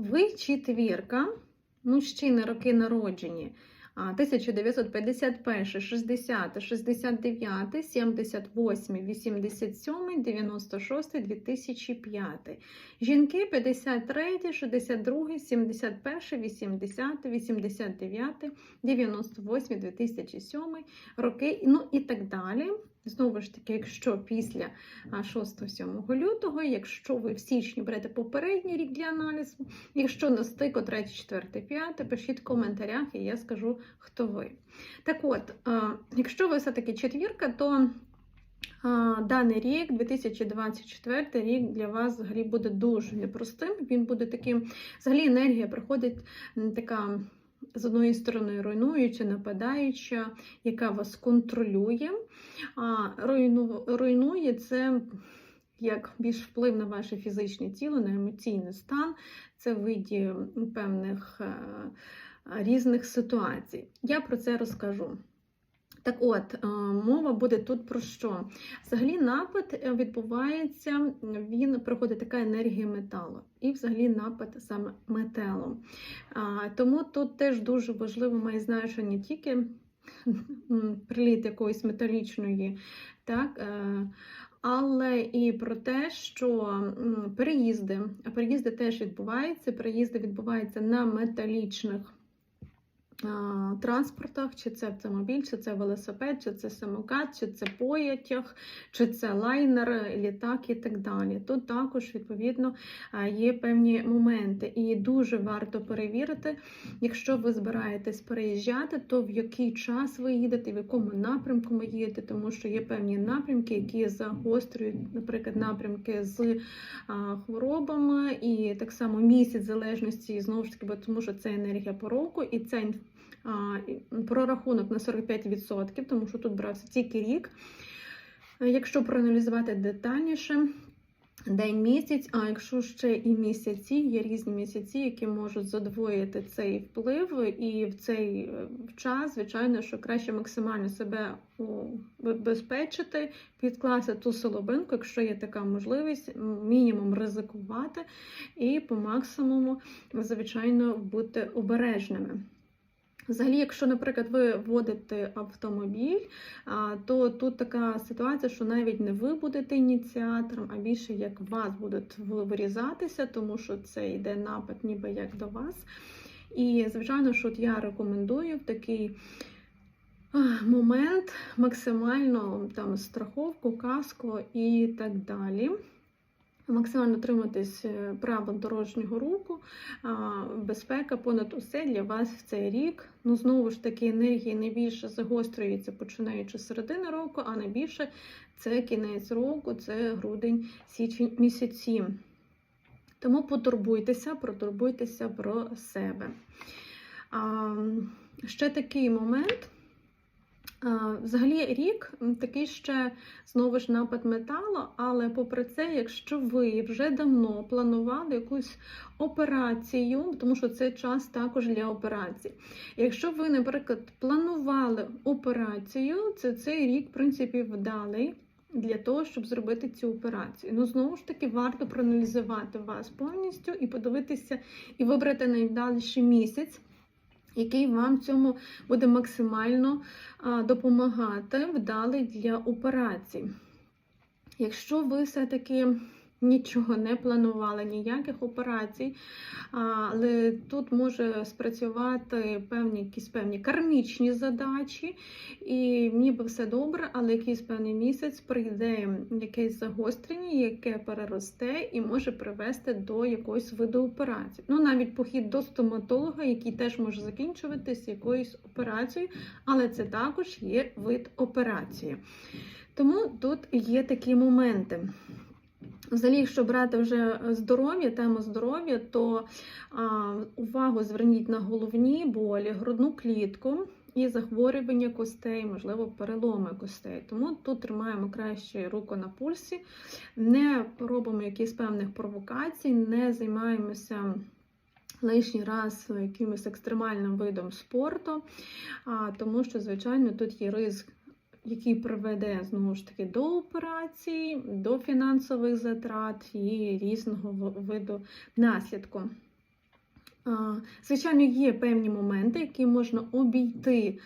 Ви четвірка, мужчини, роки народжені. 1951, 60, 69, 78, 87, 96, 2005. Жінки 53, 62, 71, 80, 89, 98, 2007 роки, ну і так далі. Знову ж таки, якщо після 6-7 лютого, якщо ви в січні берете попередній рік для аналізу, якщо на стику 3, 4, 5, пишіть в коментарях, і я скажу, хто ви. Так от, якщо ви все-таки четвірка, то даний рік, 2024 рік, для вас взагалі буде дуже непростим. Він буде таким, взагалі енергія приходить така з одної сторони руйнуюча, нападаюча, яка вас контролює. А руйну, руйнує це як більш вплив на ваше фізичне тіло, на емоційний стан, це в виді певних е, різних ситуацій. Я про це розкажу. Так от, е, мова буде тут про що? Взагалі, напад відбувається, він проходить така енергія металу, і взагалі напад саме металом. Тому тут теж дуже важливо має значення не тільки приліт якоїсь металічної, так, е, але і про те, що переїзди, а переїзди теж відбуваються, переїзди відбуваються на металічних транспортах, чи це автомобіль, чи це велосипед, чи це самокат, чи це поятяг, чи це лайнер, літак і так далі. Тут також, відповідно, є певні моменти. І дуже варто перевірити, якщо ви збираєтесь переїжджати, то в який час ви їдете, в якому напрямку ви їдете, тому що є певні напрямки, які загострюють, наприклад, напрямки з хворобами, і так само місяць залежності, знову ж таки, бо тому що це енергія пороку, і це прорахунок на 45%, тому що тут брався тільки рік. Якщо проаналізувати детальніше, день місяць, а якщо ще і місяці, є різні місяці, які можуть задвоїти цей вплив, і в цей е, час, звичайно, що краще максимально себе убезпечити, підкласти ту солобинку, якщо є така можливість, мінімум ризикувати, і по максимуму, звичайно, бути обережними. Взагалі, якщо, наприклад, ви водите автомобіль, то тут така ситуація, що навіть не ви будете ініціатором, а більше як вас будуть вирізатися, тому що це йде напад, ніби як до вас. І, звичайно, що я рекомендую в такий момент максимально там страховку, каску і так далі максимально триматись е, правил дорожнього руху, безпека понад усе для вас в цей рік. Ну, знову ж таки, енергії найбільше загострюється починаючи з середини року, а найбільше це кінець року, це грудень, січень місяці. Тому потурбуйтеся, протурбуйтеся про себе. Ще такий момент. Взагалі рік такий ще знову ж напад металу, але попри це, якщо ви вже давно планували якусь операцію, тому що це час також для операцій. Якщо ви, наприклад, планували операцію, це цей рік, в принципі, вдалий. Для того, щоб зробити цю операцію. Ну, знову ж таки, варто проаналізувати вас повністю і подивитися, і вибрати найвдаліший місяць який вам цьому буде максимально допомагати вдалий для операцій. Якщо ви все-таки нічого не планували, ніяких операцій, але тут може спрацювати певні якісь певні кармічні задачі, і ніби все добре, але якийсь певний місяць прийде якесь загострення, яке переросте і може привести до якоїсь виду операції. Ну, навіть похід до стоматолога, який теж може закінчуватися якоюсь операцією, але це також є вид операції. Тому тут є такі моменти. Взагалі, якщо брати вже здоров'я, тему здоров'я, то а, увагу зверніть на головні болі, грудну клітку і захворювання костей, можливо, переломи костей. Тому тут тримаємо краще руку на пульсі, не робимо якісь певних провокацій, не займаємося. Лишній раз якимось екстремальним видом спорту, тому що, звичайно, тут є ризик який приведе знову ж таки до операції, до фінансових затрат і різного виду наслідку. Звичайно, є певні моменти, які можна обійти.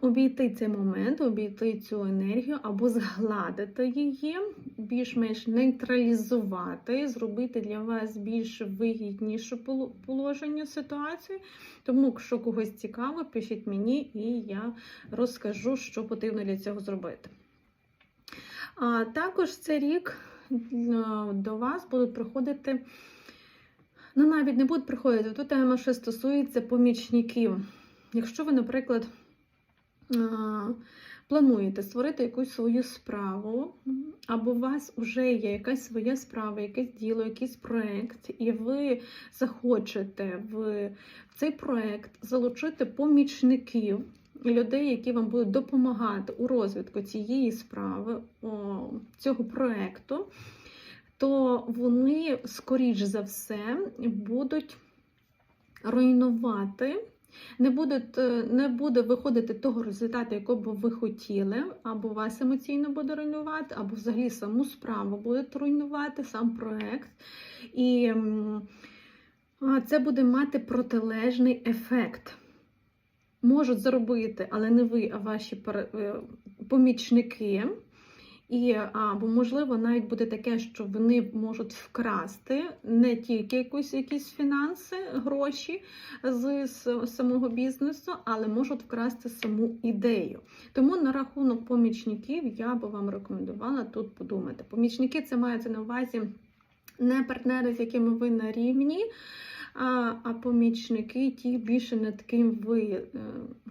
Обійти цей момент, обійти цю енергію або згладити її, більш-менш нейтралізувати, зробити для вас більш вигідніше положення ситуації. Тому, якщо когось цікаво, пишіть мені, і я розкажу, що потрібно для цього зробити. А також цей рік до вас будуть приходити. Ну, навіть не будуть приходити. Тут тема, що стосується помічників. Якщо ви, наприклад, плануєте створити якусь свою справу, або у вас вже є якась своя справа, якесь діло, якийсь проєкт, і ви захочете в цей проєкт залучити помічників, людей, які вам будуть допомагати у розвитку цієї справи, цього проєкту, то вони, скоріш за все, будуть руйнувати. Не, будуть, е, не буде виходити того результату, якого б ви хотіли, або вас емоційно буде руйнувати, або взагалі саму справу буде руйнувати, сам проект. І це буде мати протилежний ефект. Можуть заробити, але не ви, а ваші е, помічники. І або можливо навіть буде таке, що вони можуть вкрасти не тільки якусь якісь фінанси, гроші з самого бізнесу, але можуть вкрасти саму ідею. Тому на рахунок помічників я би вам рекомендувала тут подумати. Помічники це мається на увазі не партнери, з якими ви на рівні. А, а помічники ті більше над ким ви е,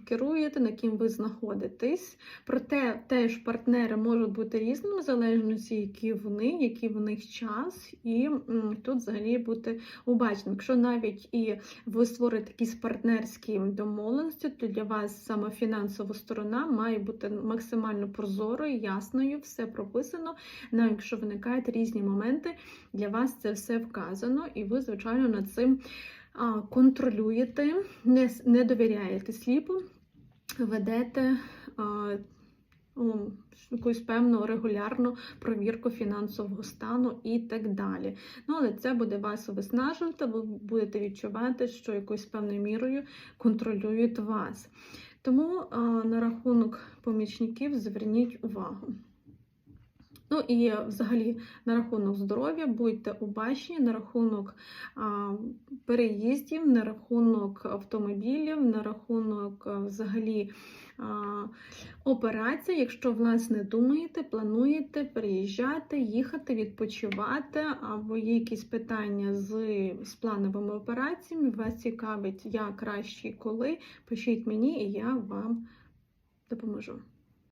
керуєте, над ким ви знаходитесь. Проте теж партнери можуть бути різними, в залежності, які вони, який в них час, і тут взагалі бути обачним. Якщо навіть і ви створите якісь партнерські домовленості, то для вас саме фінансова сторона має бути максимально прозорою, ясною, все прописано. Навіть якщо виникають різні моменти, для вас це все вказано, і ви, звичайно, над цим контролюєте, не, не довіряєте сліпу, ведете о, якусь певну регулярну провірку фінансового стану і так далі. Ну, але це буде вас виснажувати, ви будете відчувати, що якоюсь певною мірою контролюють вас. Тому а, на рахунок помічників зверніть увагу. Ну і взагалі на рахунок здоров'я будьте обачні, на рахунок переїздів, на рахунок автомобілів, на рахунок а, взагалі операцій. Якщо власне думаєте, плануєте переїжджати, їхати, відпочивати, або є якісь питання з, з плановими операціями, вас цікавить, як краще коли, пишіть мені, і я вам допоможу.